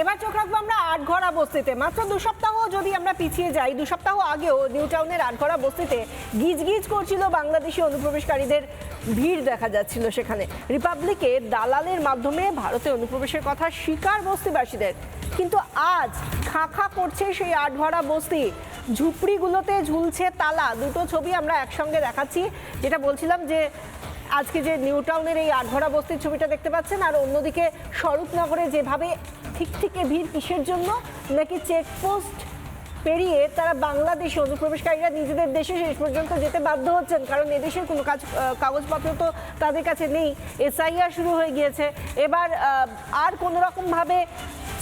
এবার চোখ রাখব আমরা আটঘরা বস্তিতে মাত্র দু সপ্তাহ যদি আমরা পিছিয়ে যাই, দু সপ্তাহ আগেও নিউ টাউনের আটঘরা বস্তিতে গিজ গিজ করছিল বাংলাদেশি অনুপ্রবেশকারীদের ভিড় দেখা যাচ্ছিল সেখানে। রিপাবলিকে দালালের মাধ্যমে ভারতে অনুপ্রবেশের কথা স্বীকার বস্তিবাসীদের। কিন্তু আজ খাঁ খাঁ করছে সেই আটঘরা বস্তি ঝুপড়িগুলোতে ঝুলছে তালা। দুটো ছবি আমরা একসঙ্গে দেখাচ্ছি। যেটা বলছিলাম যে আজকে যে নিউ টাউনের এই আটঘরা বস্তির ছবিটা দেখতে পাচ্ছেন, আর অন্যদিকে স্বরূপনগরে যেভাবে ঠিক থেকে ভিড় কিসের জন্য, নাকি চেকপোস্ট পেরিয়ে তারা বাংলাদেশে অনুপ্রবেশকারীরা নিজেদের দেশে শেষ পর্যন্ত যেতে বাধ্য হচ্ছেন, কারণ এদেশের কোনো কাজ কাগজপত্র তো তাদের কাছে নেই। এসআইআর শুরু হয়ে গিয়েছে। এবার আর কোনো রকমভাবে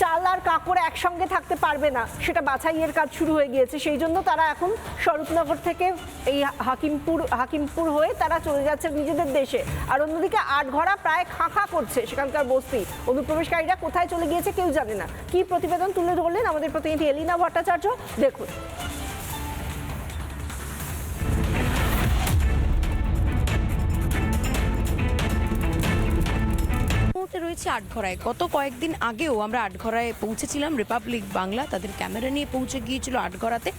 চাল আর কাপড় একসঙ্গে থাকতে পারবে না। সেটা বাছাইয়ের কাজ শুরু হয়ে গিয়েছে। সেই জন্য তারা এখন স্বরূপনগর থেকে এই হাকিমপুর হাকিমপুর হয়ে তারা চলে যাচ্ছে নিজেদের দেশে। আর অন্যদিকে আটঘরা প্রায় খাঁকা করছে সেখানকার বস্তি। অনুপ্রবেশকারীরা কোথায় চলে গিয়েছে কেউ জানে না। কি প্রতিবেদন তুলে ধরলেন আমাদের প্রতিনিধি এলিনা ভট্টাচার্য? দেখুন। রয়েছে আটঘরায়। গত কয়েকদিন আগেও আমরা আটঘরায় পৌঁছেছিলাম রিপাবলিক বাংলা তাদের ক্যামেরা নিয়ে পৌঁছে গিয়েছিল আটঘরাতে।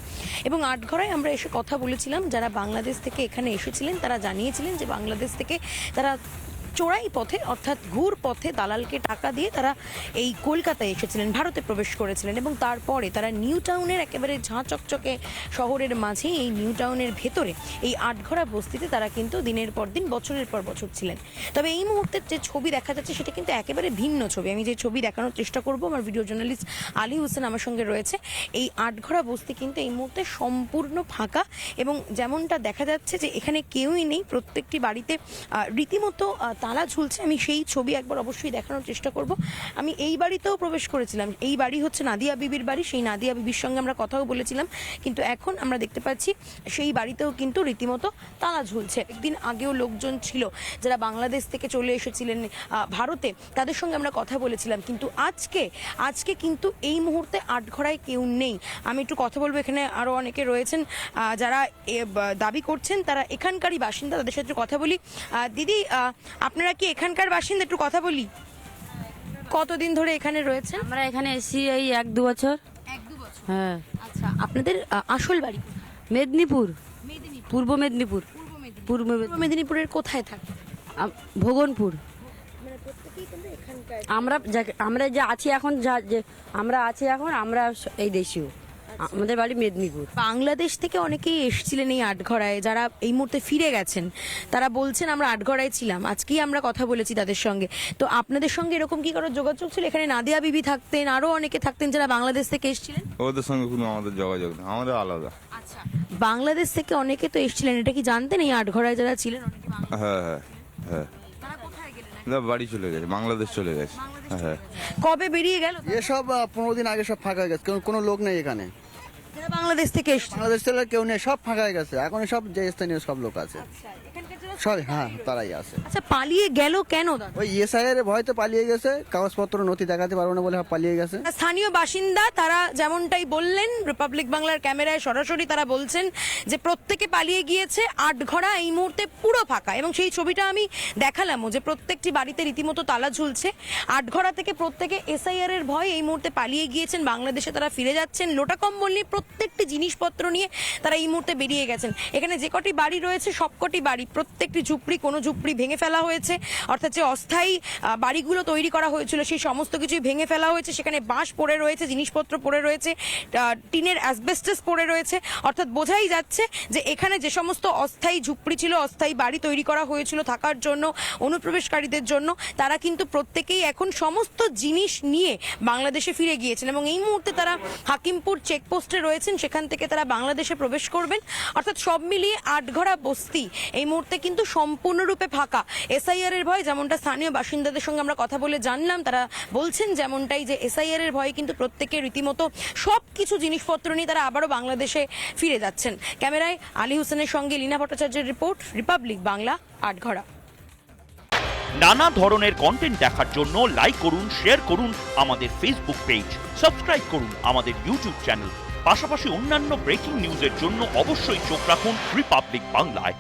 এবং আটঘরায় আমরা এসে কথা বলেছিলাম, যারা বাংলাদেশ থেকে এখানে এসেছিলেন, তারা জানিয়েছিলেন যে বাংলাদেশ থেকে তারা চোরাই পথে, অর্থাৎ ঘুর পথে দালালকে টাকা দিয়ে তারা এই কলকাতায় এসেছিলেন, ভারতে প্রবেশ করেছিলেন এবং তারপরে তারা নিউ টাউনের একেবারে ঝাঁ চকচকে শহরের মাঝে এই নিউ টাউনের ভেতরে, এই আটঘরা বস্তিতে তারা কিন্তু দিনের পর দিন, বছরের পর বছর ছিলেন। তবে এই মুহূর্তে যে ছবি দেখা যাচ্ছে সেটা কিন্তু একেবারে ভিন্ন ছবি। আমি যে ছবি দেখানোর চেষ্টা করব, আমার ভিডিও জার্নালিস্ট আলী হোসেন আমার সঙ্গে রয়েছে। এই আটঘরা বস্তি কিন্তু এই মুহূর্তে সম্পূর্ণ ফাঁকা এবং যেমনটা দেখা যাচ্ছে যে এখানে কেউই নেই, প্রত্যেকটি বাড়িতে রীতিমতো তালা ঝুলছে, আমি সেই ছবি একবার অবশ্যই দেখানোর চেষ্টা করব। আমি এই বাড়িতেও প্রবেশ করেছিলাম। এই বাড়ি হচ্ছে নাদিয়া বিবির বাড়ি, সেই নাদিয়া বিবির সঙ্গে আমরা কথাও বলেছিলাম। কিন্তু এখন আমরা দেখতে পাচ্ছি, সেই বাড়িতেও কিন্তু রীতিমতো তালা ঝুলছে। একদিন আগেও লোকজন ছিল যারা বাংলাদেশ থেকে চলে এসেছিলেন ভারতে, তাদের সঙ্গে আমরা কথা বলেছিলাম। কিন্তু আজকে আজকে কিন্তু এই মুহূর্তে আটঘরায় কেউ নেই। আমি একটু কথা বলব, এখানে আরও অনেকে রয়েছেন যারা দাবি করছেন, তারা এখানকারই বাসিন্দা, তাদের সাথে কথা বলি। দিদি আপনারা কি এখানকার বাসিন্দা? একটু কথা বলি। কতদিন ধরে এখানে রয়েছে আমরা এখানে এসি এই এক দু বছর। এক দু বছর? হ্যাঁ। আচ্ছা আপনাদের আসল বাড়ি মেদিনীপুর। পূর্ব মেদিনীপুর। পূর্ব পূর্ব পূর্ব মেদিনীপুর। মেদিনীপুরের কোথায় থাকে? আম- ভগনপুর মানে আমরা যা- আমরা যে আছি এখন যা যে আমরা আছি এখন আমরা স- এই দেশীয়। আমাদের বাড়ি মেদিনীপুর। বাংলাদেশ থেকে অনেকেই এসেছিলেন এই আটঘরায় যারা এই মুহূর্তে ফিরে গেছেন। তারা বলছেন আমরা আটঘরায় ছিলাম আজকেই আমরা কথা বলেছি তাদের সঙ্গে। তো আপনাদের সঙ্গে এরকম কি কারও যোগাযোগ ছিল? এখানে নাদিয়া বিবি থাকতেন আরও অনেকে থাকতেন যারা বাংলাদেশ থেকে এসেছিলেন? ওদের সঙ্গে কোনো আমাদের যোগাযোগ নেই আমাদের আলাদা। আচ্ছা বাংলাদেশ থেকে অনেকে তো এসেছিলেন এটা কি জানতেন এই আটঘরায় যারা ছিলেন? অনেকে হ্যাঁ হ্যাঁ হ্যাঁ। তারা কোথায় গেলেন? না, বাড়ি চলে গেছে বাংলাদেশ চলে গেছে। হ্যাঁ। কবে বেরিয়ে গেল এসব আহ, পনেরো দিন আগে সব ফাঁকা হয়ে গেছে কোনো- কোনো লোক নেই এখানে। বাংলাদেশ থেকে এসছে। বাংলাদেশ থেকে কেউ নেই সব ফাঁকা হয়ে গেছে। এখন সব যে স্থানীয় সব লোক আছে। এখানকার সব হ্যাঁ তারাই আছে। আচ্ছা পালিয়ে গেল কেন দাদা? ওই ইএসআইয়ের ভয়তে পালিয়ে গেছে কাগজপত্র নথি দেখাতে পারব না বলে পালিয়ে গেছে। স্থানীয় বাসিন্দা তারা যেমনটাই বললেন রিপাবলিক বাংলার ক্যামেরায় সরাসরি তারা বলছেন যে প্রত্যেকে পালিয়ে গিয়েছে আটঘরা এই মুহূর্তে পুরো ফাঁকা। এবং সেই ছবিটা আমি দেখালামও যে প্রত্যেকটি বাড়িতে রীতিমতো তালা ঝুলছে। আটঘরা থেকে প্রত্যেকে এসআইআর এর ভয় এই মুহূর্তে পালিয়ে গিয়েছেন বাংলাদেশে তারা ফিরে যাচ্ছেন। লোটা কম্বল নিয়ে প্রত্যেকটি জিনিসপত্র নিয়ে তারা এই মুহূর্তে বেরিয়ে গেছেন। এখানে যে কটি বাড়ি রয়েছে সবকটি বাড়ি প্রত্যেকটি ঝুপড়ি, কোনো ঝুপড়ি ভেঙে ফেলা হয়েছে। অর্থাৎ যে অস্থায়ী বাড়িগুলো তৈরি করা হয়েছিল, সেই সমস্ত কিছুই ভেঙে ফেলা হয়েছে। সেখানে বাঁশ পড়ে রয়েছে, জিনিসপত্র পড়ে রয়েছে টিনের অ্যাসবেস্টাস পড়ে রয়েছে। অর্থাৎ বোঝাই যাচ্ছে যে এখানে যে সমস্ত অস্থায়ী ঝুপড়ি ছিল, অস্থায়ী বাড়ি তৈরি করা হয়েছিল থাকার জন্য, অনুপ্রবেশকারীদের জন্য, তারা কিন্তু প্রত্যেকেই এখন সমস্ত জিনিস নিয়ে বাংলাদেশে ফিরে গিয়েছেন এবং এই মুহূর্তে তারা হাকিমপুর চেকপোস্টে রয়েছেন। সেখান থেকে তারা বাংলাদেশে প্রবেশ করবেন। অর্থাৎ সব মিলিয়ে আটঘরা বস্তি এই মুহূর্তে কিন্তু সম্পূর্ণরূপে ফাঁকা। এসআইআর এর ভয় যেমনটা স্থানীয় বাসিন্দাদের সঙ্গে আমরা কথা বলে জানলাম, তারা বলছেন যেমনটাই যে এসআইআর এর ভয়ে কিন্তু প্রত্যেকে রীতিমতো সব কিছু জিনিসপত্র নিয়ে তারা আবারও বাংলাদেশে ফিরে যাচ্ছেন। ক্যামেরায় আলী হোসেনের সঙ্গে লীনা ভট্টাচার্যের রিপোর্ট, রিপাবলিক বাংলা, আটঘরা। নানা ধরনের কন্টেন্ট দেখার জন্য লাইক করুন শেয়ার করুন আমাদের ফেসবুক পেজ সাবস্ক্রাইব করুন আমাদের ইউটিউব চ্যানেল পাশাপাশি অন্যান্য ব্রেকিং নিউজের জন্য অবশ্যই চোখ রাখুন রিপাবলিক বাংলায়